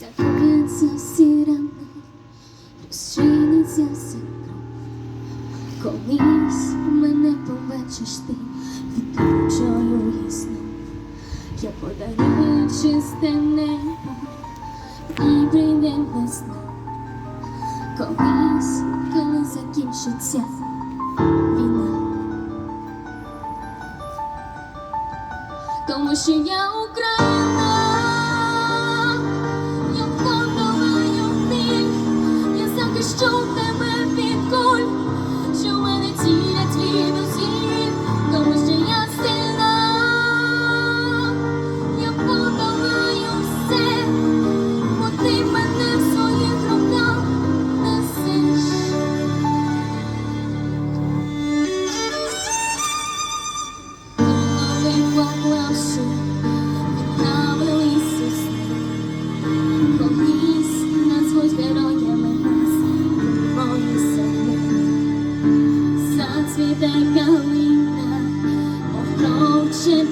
Закриється всі рани, розчиниться все кров. Колись мене побачиш ти відключою ясно. Я подарую чисте і прийде весна. Колись, коли закінчиться війна. Тому що я Україна,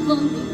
кров червоний.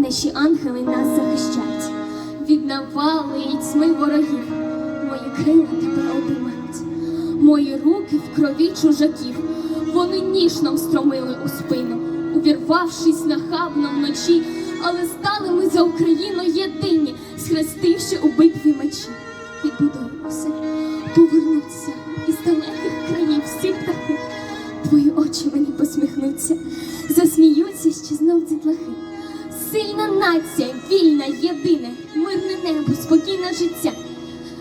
наші ангели нас захищать, Від навали і тьми ворогів. Мої крила тебе обіймають, мої руки в крові чужаків. Вони ніжно встромили у спину, увірвавшись нахабно вночі, але стали ми за Україну єдині, схрестивши у битві мечі. Відбудуємося, повернуться із далеких країв всі птахи. Твої очі мені посміхнуться, засміються ще знов дітлахи сильна нація, вільна, єдине, мирне небо, спокійне життя.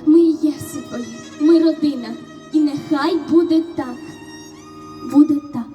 Ми є все ми родина, і нехай буде так, буде так.